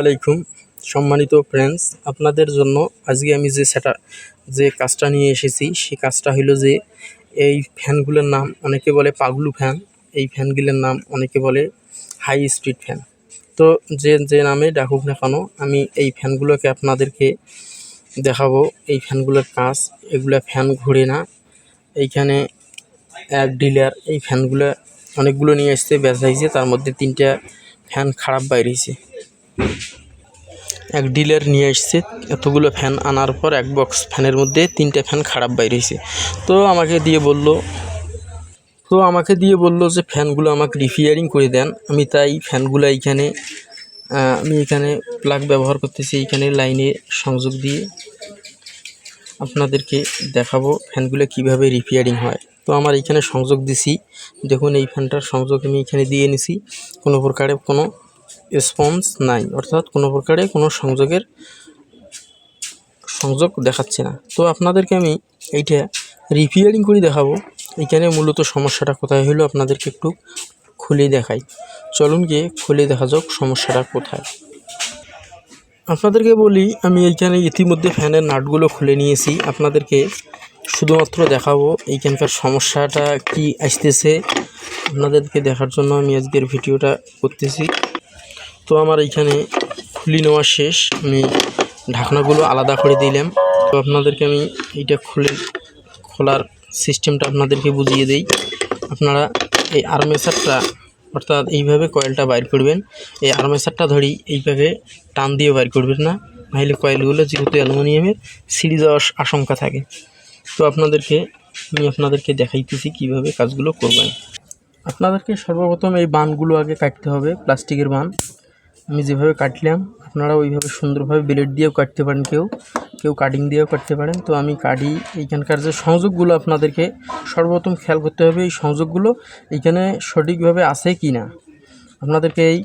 আলাইকুম, সম্মানিত ফ্রেন্ডস আপনাদের জন্য আজকে আমি যে সেটা যে কাজটা নিয়ে এসেছি সেই কাজটা হলো যে এই ফ্যানগুলোর নাম অনেকে বলে পাগলু ফ্যান এই ফ্যানগুলোর নাম অনেকে বলে হাই স্পিড ফ্যান তো যে যে নামে ডাকুক না কেন, আমি এই ফ্যানগুলোকে আপনাদেরকে দেখাবো, এই ফ্যানগুলোর কাজ, এগুলা ফ্যান ঘুরে না। এইখানে এক ডিলার এই ফ্যানগুলো অনেকগুলো নিয়ে এসছে বেচাইছে তার মধ্যে তিনটা ফ্যান খারাপ বাইরেছে। এক ডিলার নিয়ে এসছে এতগুলো ফ্যান আনার পর এক বক্স ফ্যানের মধ্যে তিনটে ফ্যান খারাপ বাইরেছে তো আমাকে দিয়ে বলল, তো আমাকে দিয়ে বলল যে ফ্যানগুলো আমাকে রিপেয়ারিং করে দেন। আমি তাই ফ্যানগুলো এইখানে আমি এখানে প্লাগ ব্যবহার করতেছি, এইখানে লাইনে সংযোগ দিয়ে আপনাদেরকে দেখাবো ফ্যানগুলো কীভাবে রিপেয়ারিং হয়। তো আমার এইখানে সংযোগ দিছি। দেখুন এই ফ্যানটার সংযোগ আমি এখানে দিয়ে নিছি কোনো প্রকারে কোনো রেসপন্স নাই। অর্থাৎ কোনো প্রকারে কোনো সংযোগের সংযোগ দেখাচ্ছে না। তো আপনাদেরকে আমি এইটা রিপেয়ারিং করে দেখাবো। এইখানে মূলত সমস্যাটা কোথায় হলো আপনাদেরকে একটু খুলে দেখাই। চলুন গিয়ে খুলে দেখা যাক সমস্যাটা কোথায়। আপনাদেরকে বলি, আমি এইখানে ইতিমধ্যে ফ্যানের নাটগুলো খুলে নিয়েছি। আপনাদেরকে শুধুমাত্র দেখাবো এইখানকার সমস্যাটা কি আসতেছে। আপনাদেরকে দেখার জন্য আমি আজকের ভিডিওটা করতেছি। তো আমার এইখানে খুলে নেওয়া শেষ। আমি ঢাকনাগুলো আলাদা করে দিলাম। তো আপনাদেরকে আমি এইটা খুলে, খোলার সিস্টেমটা আপনাদেরকে বুঝিয়ে দেই। আপনারা এই আর্মেচারটা অর্থাৎ এইভাবে কয়েলটা বাইর করবেন। এই আর্মেচারটা ধরি এইভাবে টান দিয়ে বাইর করবেন না। নাহলে কয়েলগুলো যেহেতু অ্যালুমিনিয়ামের সিঁড়ি যাওয়ার আশঙ্কা থাকে। তো আপনাদেরকে, আমি আপনাদেরকে দেখাইতেছি কীভাবে কাজগুলো করবেন। আপনাদেরকে সর্বপ্রথম এই বানগুলো আগে কাটতে হবে, প্লাস্টিকের বান। আমি যেভাবে কাটলাম আপনারা ওইভাবে সুন্দরভাবে ব্লেড দিয়েও কাটতে পারেন কেউ। কেউ কাটিং দিয়েও কাটতে পারেন। তো আমি কাটি এইখানকার যে সংযোগগুলো আপনাদেরকে সর্বপ্রথম খেয়াল করতে হবে, এই সংযোগগুলো এইখানে সঠিকভাবে আছে কি না। আপনাদেরকে এই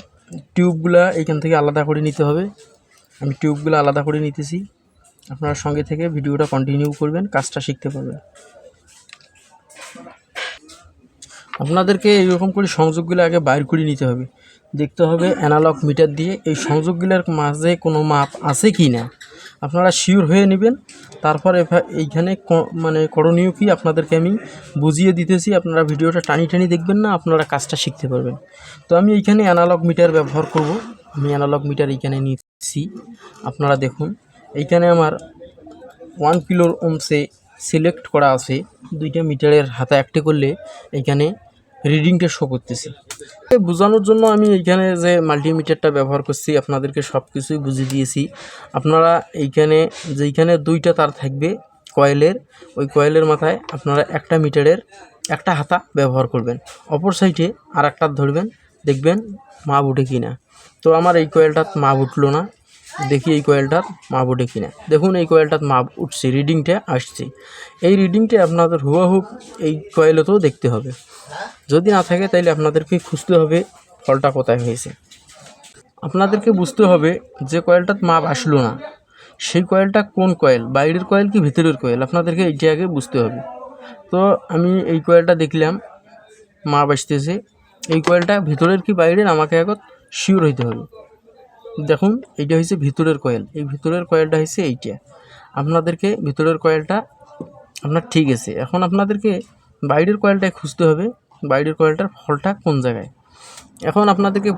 টিউবগুলো এইখান থেকে আলাদা করে নিতে হবে। আমি টিউবগুলো আলাদা করে নিতেছি। আপনারা সঙ্গে থেকে ভিডিওটা কন্টিনিউ করবেন, কাজটা শিখতে পারবেন। আপনাদেরকে এইরকম করে সংযোগগুলো আগে বাইর করে নিতে হবে। দেখতে হবে অ্যানালগ মিটার দিয়ে এই সংযোগগুলোর মাঝে কোনো মাপ আছে কি না। আপনারা শিওর হয়ে নেবেন। তারপরে এইখানে মানে করণীয় কি আপনাদেরকে আমি বুঝিয়ে দিতেছি। আপনারা ভিডিওটা টানি টানি দেখবেন না, আপনারা কাজটা শিখতে পারবেন। তো আমি এইখানে অ্যানালগ মিটার ব্যবহার করব। আমি অ্যানালগ মিটার এইখানে নিচ্ছি। আপনারা দেখুন, এইখানে আমার ওয়ান কিলোর ওমসে সিলেক্ট করা আছে। দুইটা মিটারের হাতে একটা করলে এইখানে রিডিংটা শো করতেছে। বোঝানোর জন্য আমি এইখানে যে মাল্টিমিটারটা ব্যবহার করছি, আপনাদেরকে সব কিছুই বুঝিয়ে দিয়েছি। আপনারা এইখানে, যেইখানে দুইটা তার থাকবে কয়েলের ওই কয়েলের মাথায় আপনারা একটা মিটারের একটা হাতা ব্যবহার করবেন। অপর সাইডে আর একটা ধরবেন, দেখবেন মাপ উঠে কিনা। তো আমার এই কয়েলটাত মাপ উঠল না। দেখি এই কয়েলটার মাপ উঠে কিনা। দেখুন, এই কয়েলটার মাপ উঠছে রিডিংটা আসছে। এই রিডিংটা আপনাদের হুবাহুব এই কয়েলেতেও দেখতে হবে। যদি না থাকে তাহলে আপনাদেরকে খুঁজতে হবে ফলটা কোথায় হয়েছে। আপনাদেরকে বুঝতে হবে যে কয়েলটার মাপ আসলো না। সেই কয়েলটা কোন কয়েল? বাইরের কয়েল কি ভিতরের কয়েল? আপনাদেরকে এইটা আগে বুঝতে হবে। তো আমি এই কয়েলটা দেখলাম, মাপ আসতেছে। এই কয়েলটা ভিতরের কি বাইরের? আমাকে এখন শিওর হইতে হবে। দেখুন, এইটা হচ্ছে ভিতরের কয়েল। এই ভিতরের কয়েলটা হচ্ছে এইটা। আপনাদেরকে ভিতরের কয়েলটা আপনার ঠিক আছে। এখন আপনাদেরকে বাইরের কয়েলটায় খুঁজতে হবে। বাইরের কয়েলটার ফলটা কোন জায়গায়? এখন আপনাদেরকে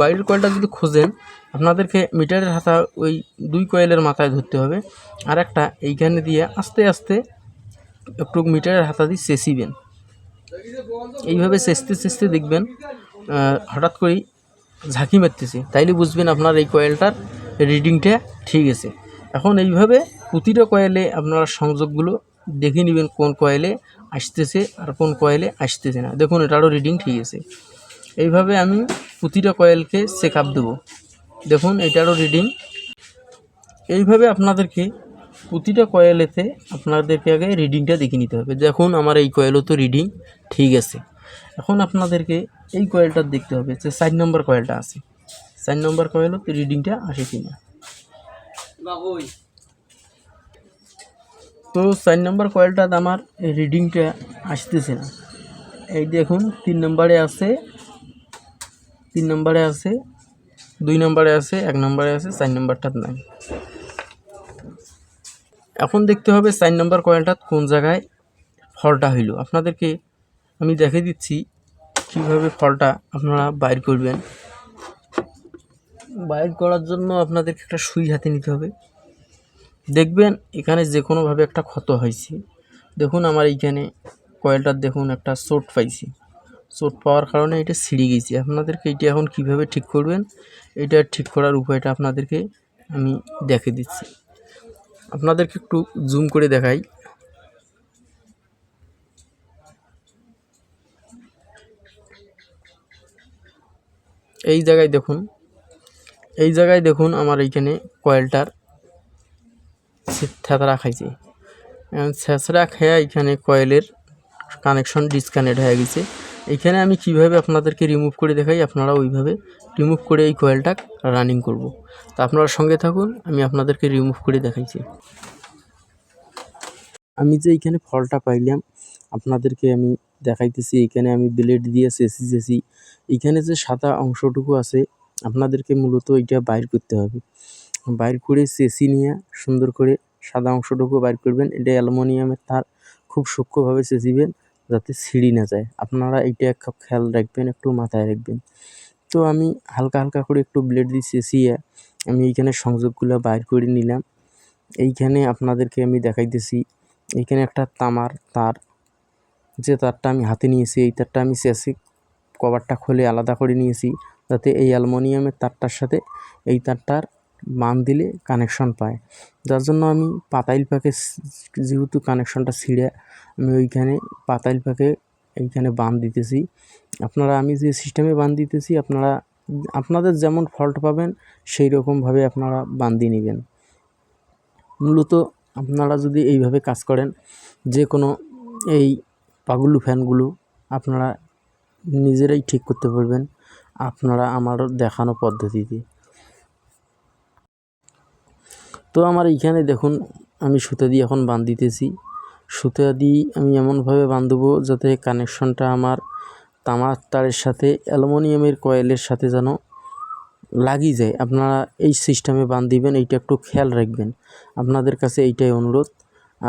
বাইরের কয়েলটা যদি খোঁজেন, আপনাদেরকে মিটারের হাতা ওই দুই কয়েলের মাথায় ধরতে হবে। আর একটা এইখানে দিয়ে আস্তে আস্তে একটু মিটারের হাতা দিয়ে চেঁচিবেন। এইভাবে চেঁচতে চেঁচতে দেখবেন হঠাৎ করেই ঝাঁকি মারতেছে। তাইলে বুঝবেন আপনার এই কয়েলটার রিডিংটা ঠিক আছে। এখন এইভাবে প্রতিটা কয়েলে আপনারা সংযোগগুলো দেখে নেবেন কোন কয়েলে আসতেছে আর কোন কয়েলে আসতেছে না। দেখুন, এটারও রিডিং ঠিক আছে। এইভাবে আমি প্রতিটা কয়েলকে চেক আপ দেবো। দেখুন, এটারও রিডিং এইভাবে আপনাদেরকে প্রতিটা কয়েলেতে আপনাদেরকে আগে রিডিংটা দেখে নিতে হবে। দেখুন, আমার এই কয়েলও তো রিডিং ঠিক আছে। এখন আপনাদেরকে এই কয়েলটা দেখতে হবে যে চার নম্বর কয়েলটা আছে। চার নম্বর কয়েলও রিডিংটা আসে কি না তো চার নম্বর কয়েলটাতে আমার রিডিংটা আসতেছে না। এই দেখুন, তিন নম্বরে আছে, তিন নম্বরে আছে, দুই নম্বরে আছে, এক নম্বরে আছে, চার নম্বরটার নাই। এখন দেখতে হবে চার নম্বর কয়েলটা কোন জায়গায় ফলটা হইল। আপনাদেরকে আমি দেখে দিচ্ছি কীভাবে ফলটা আপনারা বাইর করবেন। বাইর করার জন্য আপনাদেরকে একটা সুই হাতে নিতে হবে। দেখবেন এখানে যে কোনোভাবে একটা ক্ষত হয়েছে। দেখুন আমার এইখানে কয়েলটার দেখুন একটা চোট পাইছি। চোট পাওয়ার কারণে এটা ছিঁড়ে গেছে। আপনাদেরকে এটা এখন কীভাবে ঠিক করবেন, এটা ঠিক করার উপায়টা আপনাদেরকে আমি দেখে দিচ্ছি। আপনাদেরকে একটু জুম করে দেখাই। এই জায়গায় দেখুন, এই জায়গায় দেখুন আমার এইখানে কয়েলটার থেতরা খাইছে। ছেঁচড়া খেয়ে এখানে কয়েলের কানেকশন ডিসকানেক্ট হয়ে গেছে। এখানে আমি কীভাবে আপনাদেরকে রিমুভ করে দেখাই, আপনারা ওইভাবে রিমুভ করে এই কয়েলটা রানিং করব। তা আপনারা সঙ্গে থাকুন, আমি আপনাদেরকে রিমুভ করে দেখাইছি। আমি যে এইখানে ফলটা পাইলাম, আপনাদেরকে আমি দেখাইতেছি, এখানে আমি ব্লেড দিয়ে চেঁচি চেঁচি। এইখানে যে সাদা অংশটুকু আছে, আপনাদেরকে মূলত এটা বাইর করতে হবে। বাইর করে চেঁচি নিয়ে সুন্দর করে সাদা অংশটুকু বাইর করবেন। এটা অ্যালুমিনিয়ামের তার, খুব সূক্ষ্মভাবে চেঁচিবেন যাতে ছিঁড়ি না যায়। আপনারা এইটা এক খেয়াল রাখবেন, একটু মাথায় রাখবেন। তো আমি হালকা হালকা করে একটু ব্লেড দিয়ে চেঁচিয়ে আমি এইখানে সংযোগগুলো বাইর করে নিলাম। এইখানে আপনাদেরকে আমি দেখাইতেছি এইখানে একটা তামার তার যে তারটা আমি হাতে নিয়েছি, এই তারটা আমি চেঁচি কভারটা খুলে আলাদা করে নিয়েছি যাতে এই অ্যালুমিনিয়ামের তারটার সাথে এই তারটার মান দিলে কানেকশন পায়। যার জন্য আমি পাতাইল পাকে যেহেতু কানেকশনটা ছিঁড়ে, আমি ওইখানে পাতাইল পাকে এইখানে বান দিতেছি। আপনারা, আমি যে সিস্টেমে বান দিতেছি, আপনারা, আপনাদের যেমন ফল্ট পাবেন সেই রকমভাবে আপনারা বান্দি নেবেন। মূলত আপনারা যদি এইভাবে কাজ করেন, যে কোনো এই পাগুলু ফ্যানগুলো আপনারা নিজেরাই ঠিক করতে পারবেন। আপনারা আমার দেখানো পদ্ধতিতে। তো আমার এইখানে দেখুন, আমি সুতা দিয়ে এখন বাঁধ দিতেছি। সুতা দিয়ে আমি এমনভাবে বাঁধবো যাতে কানেকশনটা আমার তামার তারের সাথে, অ্যালুমিনিয়ামের কয়েলের সাথে যেন লাগিয়ে যায়। আপনারা এই সিস্টেমে বাঁধ দিবেন, এইটা একটু খেয়াল রাখবেন। আপনাদের কাছে এইটাই অনুরোধ।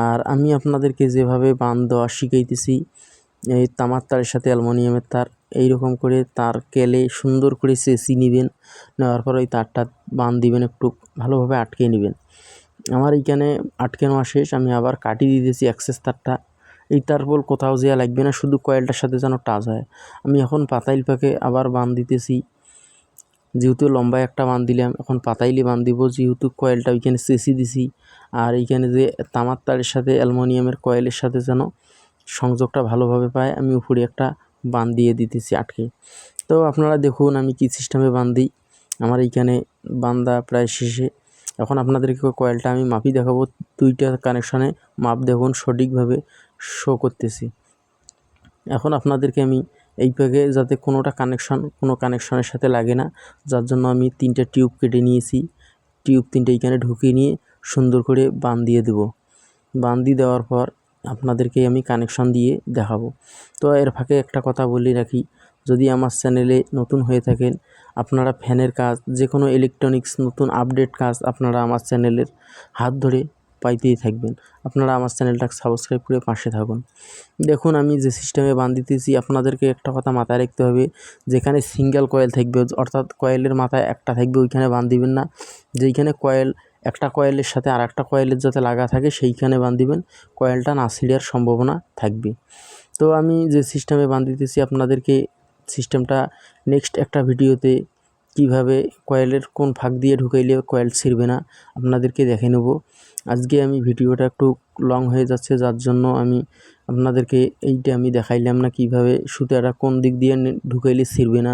আর আমি আপনাদেরকে যেভাবে বাঁধ দেওয়া শিখাইতেছি, এই তামার তারের সাথে অ্যালুমিনিয়ামের তার এই রকম করে তার কেলে সুন্দর করে চেঁচি নেবেন, নেওয়ার পর ওই তারটা বাঁধ দিবেন একটু ভালোভাবে আটকে নেবেন। আমার এইখানে আটকে নেওয়া শেষ, আমি আবার কাটিয়ে দিতেছি অ্যাক্সেস তারটা। এই তার বল কোথাও যেয়া লাগবে না, শুধু কয়েলটার সাথে যেন টাচ হয়। আমি এখন পাতাইল পাকে আবার বাঁধ দিতেছি। যেহেতু লম্বায় একটা বাঁধ দিলাম, এখন পাতাইলে বাঁধ দিব, যেহেতু কয়েলটা ওইখানে চেঁচি দিছি। আর এইখানে যে তামার তারের সাথে অ্যালুমিনিয়ামের কয়েলের সাথে যেন সংযোগটা ভালোভাবে পায়, আমি উপরে একটা বাঁধ দিয়ে দিতেছি আটকে। তো আপনারা দেখুন, আমি কী সিস্টেমে বাঁধ দিই। আমার এইখানে বান্দা প্রায় শেষে। এখন আপনাদেরকে কয়েলটা আমি মাপি দেখাবো। দুইটা কানেকশানে মাপ দেখুন, সঠিকভাবে শো করতেছি। এখন আপনাদেরকে আমি এই প্যাকে যাতে কোনোটা কানেকশান কোনো কানেকশানের সাথে লাগে না, যার জন্য আমি তিনটে টিউব কেটে নিয়েছি। টিউব তিনটে এইখানে ঢুকিয়ে নিয়ে সুন্দর করে বান দিয়ে দেবো। বান দিয়ে দেওয়ার পর আপনাদেরকে আমি কানেকশন দিয়ে দেখাবো। তো এর ফাঁকে একটা কথা বলে রাখি, যদি আমার চ্যানেলে নতুন হয়ে থাকেন, আপনারা ফ্যানের কাজ যে কোনো ইলেকট্রনিক্স নতুন আপডেট কাজ আপনারা আমার চ্যানেলের হাত ধরে পাইতেই থাকবেন। আপনারা আমার চ্যানেলটাকে সাবস্ক্রাইব করে পাশে থাকুন। দেখুন, আমি যে সিস্টেমে বান দিতেছি আপনাদেরকে একটা কথা মাথায় রাখতে হবে, যেখানে সিঙ্গেল কয়েল থাকবে, অর্থাৎ কয়েলের মাথায় একটা থাকবে, ওইখানে বান দিবেন না। যেইখানে কয়েল একটা কয়েলের সাথে আর একটা কয়েলের যাতে লাগা থাকে, সেইখানে বান দিবেন। কয়েলটা না ছিঁড়ার সম্ভাবনা থাকবে। তো আমি যে সিস্টেমে বান দিতেছি, আপনাদেরকে সিস্টেমটা নেক্সট একটা ভিডিওতে কীভাবে কয়েলের কোন ফাঁক দিয়ে ঢুকাইলে কয়েল ছিঁড়বে না, আপনাদেরকে দেখে নেব। আজকে আমি ভিডিওটা একটু লং হয়ে যাচ্ছে, যার জন্য আমি আপনাদেরকে এইটা আমি দেখাইলাম না কীভাবে সুতাটা কোন দিক দিয়ে ঢুকাইলে ছিঁড়বে না।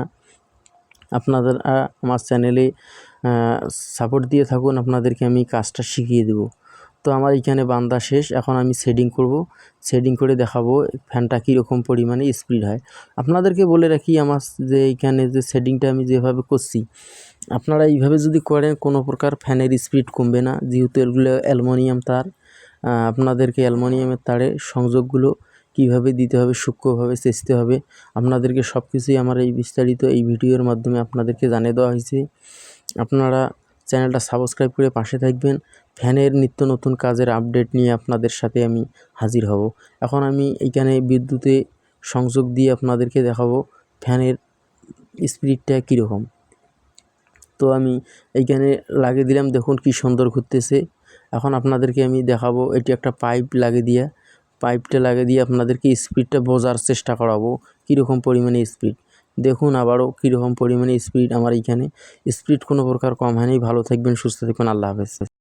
আপনাদের আমার চ্যানেলে সাপোর্ট দিয়ে থাকুন, আপনাদেরকে আমি কাজটা শিখিয়ে দেবো। তো আমার এইখানে বান্দা শেষ, এখন আমি শেডিং করব। শেডিং করে দেখাবো ফ্যানটা কীরকম পরিমাণে স্পিড হয়। আপনাদেরকে বলে রাখি, আমার যে এইখানে যে শেডিংটা আমি যেভাবে করছি, আপনারা এইভাবে যদি করেন, কোনো প্রকার ফ্যানের স্পিড কমবে না। যেহেতু এগুলো অ্যালমোনিয়াম তার আপনাদেরকে অ্যালমোনিয়ামের তারে সংযোগগুলো কীভাবে দিতে হবে, সূক্ষ্মভাবে চেঁচতে হবে, আপনাদেরকে সব কিছুই আমার এই বিস্তারিত এই ভিডিওর মাধ্যমে আপনাদেরকে জানিয়ে দেওয়া হয়েছে। আপনারা চ্যানেলটা সাবস্ক্রাইব করে পাশে থাকবেন। ফ্যানের নিত্য নতুন কাজের আপডেট নিয়ে আপনাদের সাথে আমি হাজির হব। এখন আমি এইখানে বিদ্যুতে সংযোগ দিয়ে আপনাদেরকে দেখাবো ফ্যানের স্পিডটা কীরকম। তো আমি এইখানে লাগিয়ে দিলাম, দেখুন কি সুন্দর ঘুরতেছে। এখন আপনাদেরকে আমি দেখাবো, এটি একটা পাইপ লাগিয়ে দিয়ে, পাইপটা লাগিয়ে দিয়ে আপনাদেরকে স্পিডটা বোঝার চেষ্টা করাবো, কীরকম পরিমাণে স্পিড। দেখুন আবারও কীরকম পরিমাণে স্পিড আমার এইখানে। স্পিড কোনো প্রকার কম হয়নি। ভালো থাকবেন, সুস্থ থাকবেন। আল্লাহ হাফেজ।